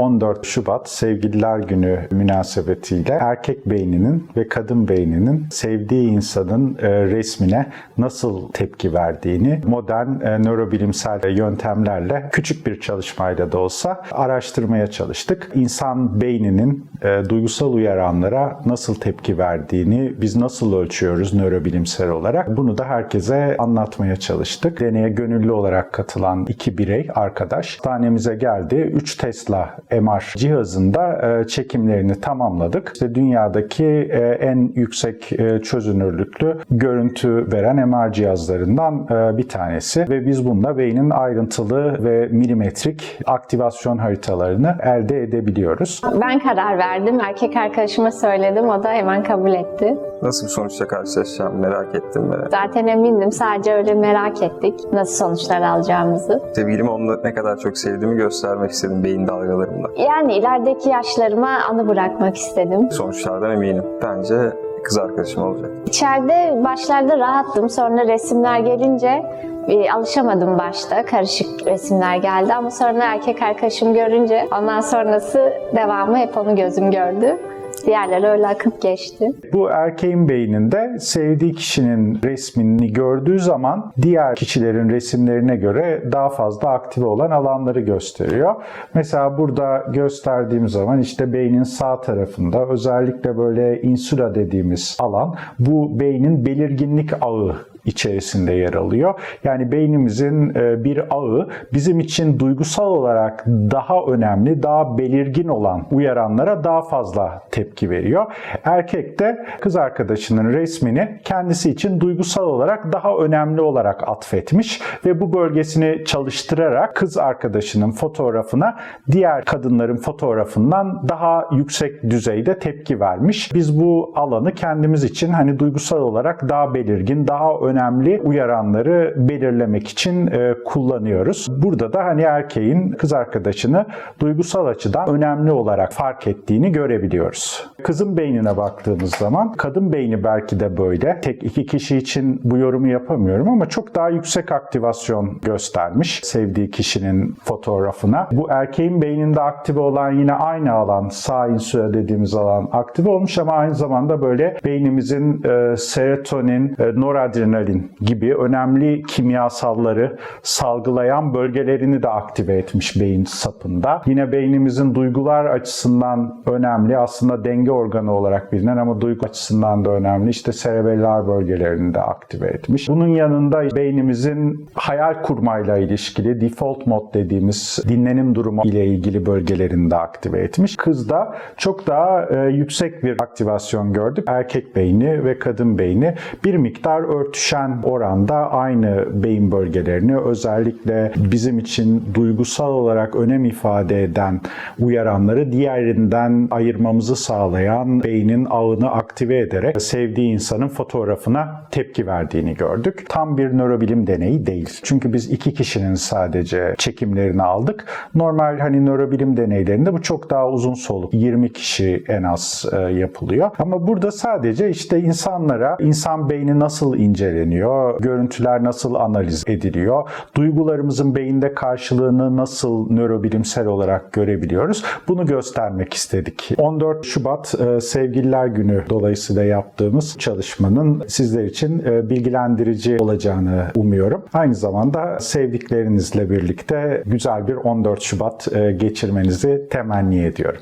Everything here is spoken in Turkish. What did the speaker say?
14 Şubat Sevgililer Günü münasebetiyle erkek beyninin ve kadın beyninin sevdiği insanın e, resmine nasıl tepki verdiğini modern e, nörobilimsel yöntemlerle küçük bir çalışmayla da olsa araştırmaya çalıştık. İnsan beyninin e, duygusal uyaranlara nasıl tepki verdiğini biz nasıl ölçüyoruz nörobilimsel olarak bunu da herkese anlatmaya çalıştık. Deneye gönüllü olarak katılan iki birey arkadaş hastanemize geldi. 3 Tesla MR cihazında e, çekimlerini tamamladık. İşte dünyadaki e, en yüksek e, çözünürlüklü görüntü veren MR cihazlarından bir tanesi ve biz bununla beynin ayrıntılı ve milimetrik aktivasyon haritalarını elde edebiliyoruz. Ben karar verdim. Erkek arkadaşıma söyledim. O da hemen kabul etti. Nasıl bir sonuçla karşılaşacağım merak ettim. Ve Zaten emindim. Sadece öyle merak ettik. Nasıl sonuçlar alacağımızı. sevgilime onu ne kadar çok sevdiğimi göstermek istedim beyin dalgalarımla. Yani ilerideki yaşlarıma anı bırakmak istedim. Sonuçlardan eminim. Bence kız arkadaşım olacak. İçeride başlarda rahattım. Sonra resimler gelince e, alışamadım başta. Karışık resimler geldi ama sonra erkek arkadaşım görünce ondan sonrası devamı hep onu gözüm gördü. Diğerleri öyle akıp geçti. Bu erkeğin beyninde sevdiği kişinin resmini gördüğü zaman diğer kişilerin resimlerine göre daha fazla aktive olan alanları gösteriyor. Mesela burada gösterdiğim zaman işte beynin sağ tarafında özellikle böyle insula dediğimiz alan bu beynin belirginlik ağı içerisinde yer alıyor. Yani beynimizin e, bir ağı bizim için duygusal olarak daha önemli, daha belirgin olan uyaranlara daha fazla tepki veriyor. Erkek de kız arkadaşının resmini kendisi için duygusal olarak daha önemli olarak atfetmiş ve bu bölgesini çalıştırarak kız arkadaşının fotoğrafına diğer kadınların fotoğrafından daha yüksek düzeyde tepki vermiş. Biz bu alanı kendimiz için hani duygusal olarak daha belirgin, daha önemli uyaranları belirlemek için e, kullanıyoruz. Burada da hani erkeğin kız arkadaşını duygusal açıdan önemli olarak fark ettiğini görebiliyoruz. Kızın beynine baktığımız zaman kadın beyni belki de böyle. Tek iki kişi için bu yorumu yapamıyorum ama çok daha yüksek aktivasyon göstermiş sevdiği kişinin fotoğrafına. Bu erkeğin beyninde aktive olan yine aynı alan sağ insula dediğimiz alan aktive olmuş ama aynı zamanda böyle beynimizin e, serotonin, e, noradrenalin gibi önemli kimyasalları salgılayan bölgelerini de aktive etmiş beyin sapında. Yine beynimizin duygular açısından önemli aslında denge organı olarak bilinen ama duygu açısından da önemli işte serebellar bölgelerini de aktive etmiş. Bunun yanında beynimizin hayal kurmayla ilişkili default mode dediğimiz dinlenim durumu ile ilgili bölgelerini de aktive etmiş. Kızda çok daha e, yüksek bir aktivasyon gördük. Erkek beyni ve kadın beyni bir miktar örtüşen oranda aynı beyin bölgelerini özellikle bizim için duygusal olarak önem ifade eden uyaranları diğerinden ayırmamızı sağlayan beynin ağını aktive ederek sevdiği insanın fotoğrafına tepki verdiğini gördük. Tam bir nörobilim deneyi değil. Çünkü biz iki kişinin sadece çekimlerini aldık. Normal hani nörobilim deneylerinde bu çok daha uzun soluk. 20 kişi en az e, yapılıyor. Ama burada sadece işte insanlara insan beyni nasıl inceleniyor, görüntüler nasıl analiz ediliyor, duygularımızın beyinde karşılığını nasıl nörobilimsel olarak görebiliyoruz. Bunu göstermek istedik. 14 Şubat e, Sevgililer Günü dolayısıyla yaptığımız çalışmanın sizler için e, bilgilendirici olacağını umuyorum. Aynı zamanda sevdiklerinizle birlikte güzel bir 14 Şubat e, geçirmenizi temenni ediyorum.